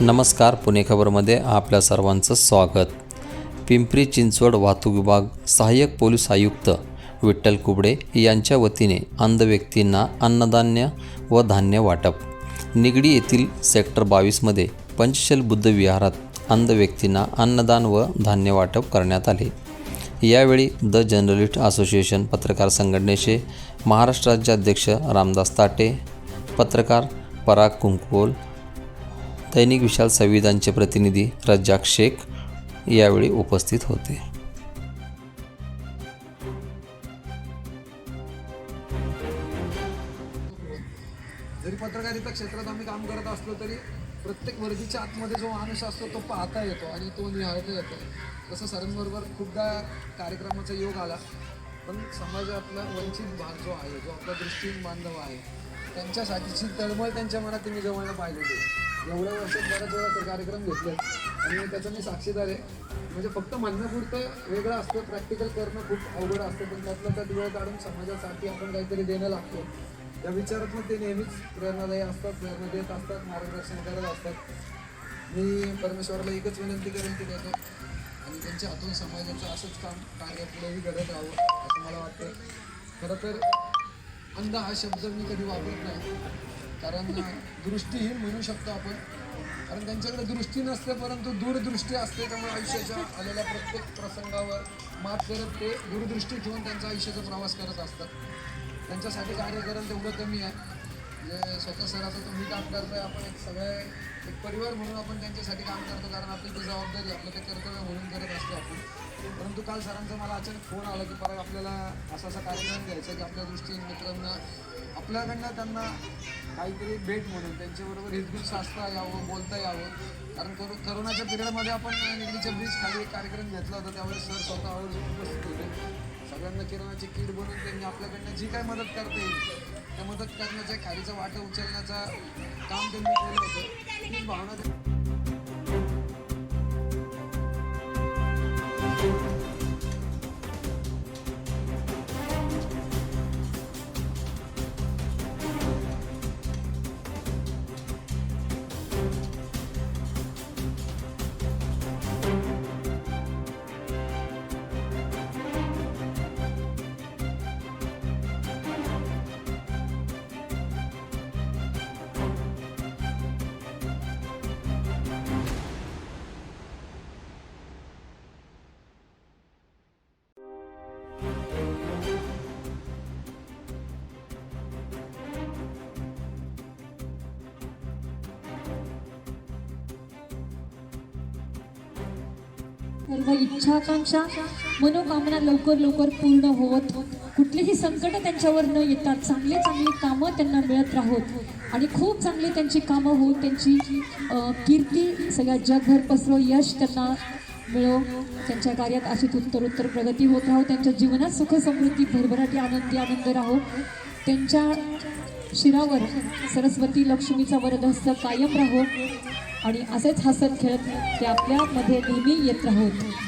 नमस्कार पुणे खबरमध्ये आपल्या सर्वांचं स्वागत. पिंपरी चिंचवड वाहतूक विभाग सहाय्यक पोलीस आयुक्त विठ्ठल कुबडे यांच्या वतीने अंध व्यक्तींना अन्नधान्य व धान्य वाटप. निगडी येथील सेक्टर बावीसमध्ये पंचशील बुद्ध विहारात अंध व्यक्तींना अन्नदान व धान्य वाटप करण्यात आले. यावेळी द जर्नलिस्ट असोसिएशन पत्रकार संघटनेचे महाराष्ट्राचे अध्यक्ष रामदास ताटे पत्रकार पराग कुंकवोल दैनिक विशाल संविधानचे प्रतिनिधी रज्जाक शेख यावेळी उपस्थित होते. जरी पत्रकारिता क्षेत्रात आम्ही काम करत असलो तरी प्रत्येक वर्गीच्या आतमध्ये जो माणूस असतो तो पाहता येतो आणि तो निहाळता येतो. तसं सरांबरोबर खूपदा कार्यक्रमाचा योग आला पण समाजातला वंचित भाग जो आहे जो आपला दृष्टीन बांधव आहे त्यांच्यासाठीची तळमळ त्यांच्या मनात तुम्ही जवळ पाहिलेली एवढ्या वर्षात बऱ्याच वेळा ते कार्यक्रम घेतले आणि त्याचं मी साक्षीदार आहे. म्हणजे फक्त म्हणण्यापुरतं वेगळं असतं प्रॅक्टिकल करणं खूप अवघड असतं पण त्यातलं त्यात वेळ काढून समाजासाठी आपण काहीतरी देणं लागतो. त्या विचारातून ते नेहमीच प्रेरणादायी असतात प्रेरणा देत असतात मार्गदर्शन करत असतात. मी परमेश्वराला एकच विनंती करेन की त्याचं आणि त्यांच्या हातून समाजाचं असंच काम कार्य पुढेही घडत राहावं असं मला वाटतं खरं तर अंध हा शब्द मी कधी वापरत नाही. कारण दृष्टीहीन म्हणू शकतो आपण. कारण त्यांच्याकडे दृष्टी नसते परंतु दूरदृष्टी असते. त्यामुळे आयुष्याच्या आलेल्या प्रत्येक प्रसंगावर मात करत ते दूरदृष्टी ठेवून त्यांचा आयुष्याचा प्रवास करत असतात. त्यांच्यासाठी कार्य करणं तेवढं कमी आहे. म्हणजे स्वतः सराचं तुम्ही काम करताय आपण एक सगळे एक परिवार म्हणून आपण त्यांच्यासाठी काम करतो कारण आपली ती जबाबदारी आपलं ते कर्तव्य म्हणून करत असतो आपण. परंतु काल सरांचा मला अचानक फोन आला की परत आपल्याला असा असा कार्यक्रम घ्यायचा की आपल्या दृष्टीने मित्रांना आपल्याकडनं त्यांना काहीतरी भेट म्हणून त्यांच्याबरोबर हिजबील साचता यावं बोलता यावं. कारण करो करोनाच्या पिरियडमध्ये आपण निगडीच्या ब्रिज खाली एक कार्यक्रम घेतला होता त्यावेळेस सर स्वतः आवर्जून उपस्थित होते. सगळ्यांना किराणाची किट बनवून त्यांनी आपल्याकडनं जी काय मदत करता येईल त्या मदत करण्याच्या खालीचा वाटा उचलण्याचा काम त्यांनी केलं होतं. ही भावना सर्व इच्छाकांक्षा मनोकामना लवकर लवकर पूर्ण होत. कुठलीही संकट त्यांच्यावर न येतात. चांगले चांगली कामं त्यांना मिळत राहोत. आणि खूप चांगली त्यांची कामं होत त्यांची कीर्ती सगळ्या जगभर पसरो यश त्यांना मिळो. त्यांच्या कार्यात अशी उत्तरोत्तर प्रगती होत राहो. त्यांच्या जीवनात सुख समृद्धी भरभराटी आनंदी आनंद राहो. त्यांच्या शिरावर सरस्वती लक्ष्मीचा वरदहस्त कायम राहो. आणि असेच हसत खेळत ते आपल्यामध्ये नेहमी येत राहोत